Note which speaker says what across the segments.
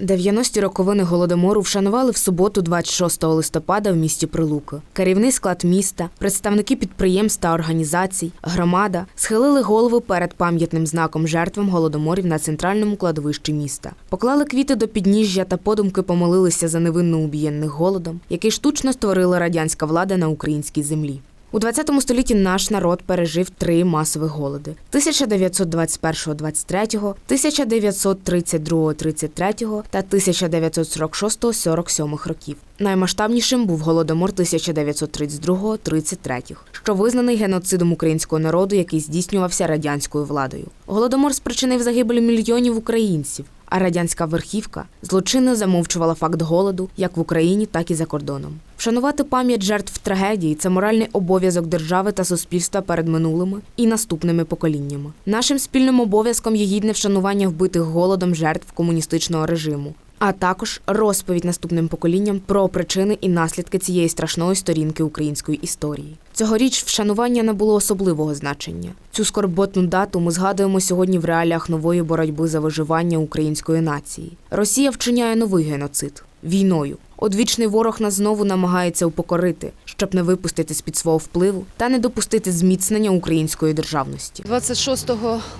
Speaker 1: 90-ті роковини голодомору вшанували в суботу, 26 листопада, в місті Прилуки. Керівний склад міста, представники підприємств та організацій, громада схилили голови перед пам'ятним знаком жертвам голодоморів на центральному кладовищі міста. Поклали квіти до підніжжя та подумки помолилися за невинно убієнних голодом, який штучно створила радянська влада на українській землі. У 20 столітті наш народ пережив три масових голоди: 1921-23, 1932-33 та 1946-47 років. Наймасштабнішим був голодомор 1932-33, що визнаний геноцидом українського народу, який здійснювався радянською владою. Голодомор спричинив загибель мільйонів українців. А радянська верхівка злочинно замовчувала факт голоду як в Україні, так і за кордоном. Вшанувати пам'ять жертв трагедії це моральний обов'язок держави та суспільства перед минулими і наступними поколіннями. Нашим спільним обов'язком є гідне вшанування вбитих голодом жертв комуністичного режиму. А також розповідь наступним поколінням про причини і наслідки цієї страшної сторінки української історії. Цьогоріч вшанування набуло особливого значення. Цю скорботну дату ми згадуємо сьогодні в реаліях нової боротьби за виживання української нації. Росія вчиняє новий геноцид війною. Одвічний ворог нас знову намагається упокорити, щоб не випустити з під свого впливу та не допустити зміцнення української державності.
Speaker 2: 26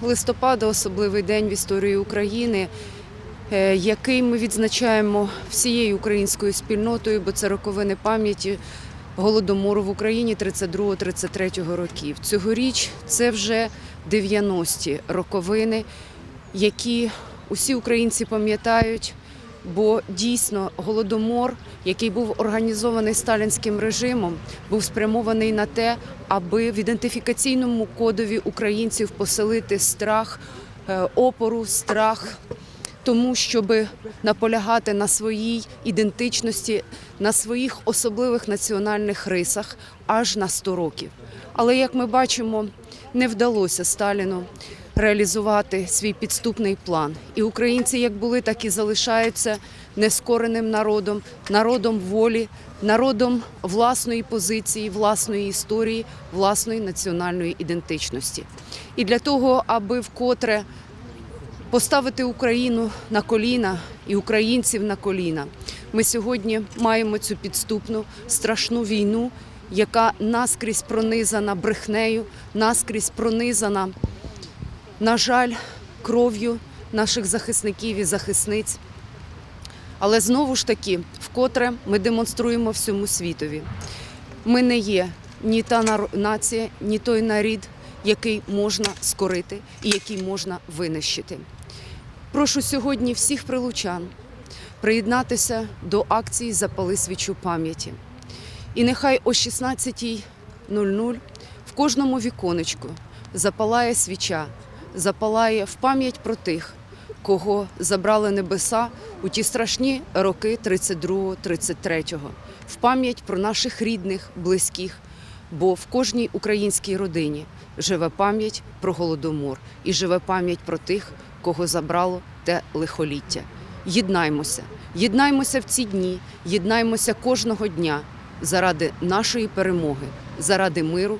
Speaker 2: листопада особливий день в історії України, який ми відзначаємо всією українською спільнотою, бо це роковини пам'яті голодомору в Україні 32-33 років. Цьогоріч це вже 90-ті роковини, які усі українці пам'ятають. Бо дійсно голодомор, який був організований сталінським режимом, був спрямований на те, аби в ідентифікаційному кодові українців поселити страх, е, опору, страх тому, щоб наполягати на своїй ідентичності, на своїх особливих національних рисах аж на 100 років. Але як ми бачимо, не вдалося Сталіну реалізувати свій підступний план. І українці, як були, так і залишаються нескореним народом, народом волі, народом власної позиції, власної історії, власної національної ідентичності. І для того, аби вкотре поставити Україну на коліна і українців на коліна, ми сьогодні маємо цю підступну страшну війну, яка наскрізь пронизана брехнею, наскрізь пронизана на жаль, кров'ю наших захисників і захисниць. Але знову ж таки, вкотре ми демонструємо всьому світові. Ми не є ні та нація, ні той нарід, який можна скорити і який можна винищити. Прошу сьогодні всіх прилучан приєднатися до акції Запали свічу пам'яті. І нехай о 16.00 в кожному віконечку запалає свіча, запалає в пам'ять про тих, кого забрали небеса у ті страшні роки 32-33-го, в пам'ять про наших рідних, близьких, бо в кожній українській родині живе пам'ять про голодомор і живе пам'ять про тих, кого забрало те лихоліття. Єднаймося, єднаймося в ці дні, єднаймося кожного дня заради нашої перемоги, заради миру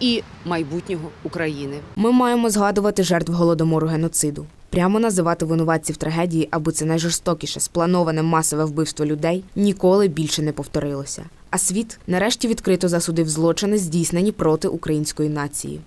Speaker 2: і майбутнього України.
Speaker 1: Ми маємо згадувати жертв голодомору геноциду, прямо називати винуватців трагедії, аби це найжорстокіше сплановане масове вбивство людей ніколи більше не повторилося. А світ нарешті відкрито засудив злочини, здійснені проти української нації.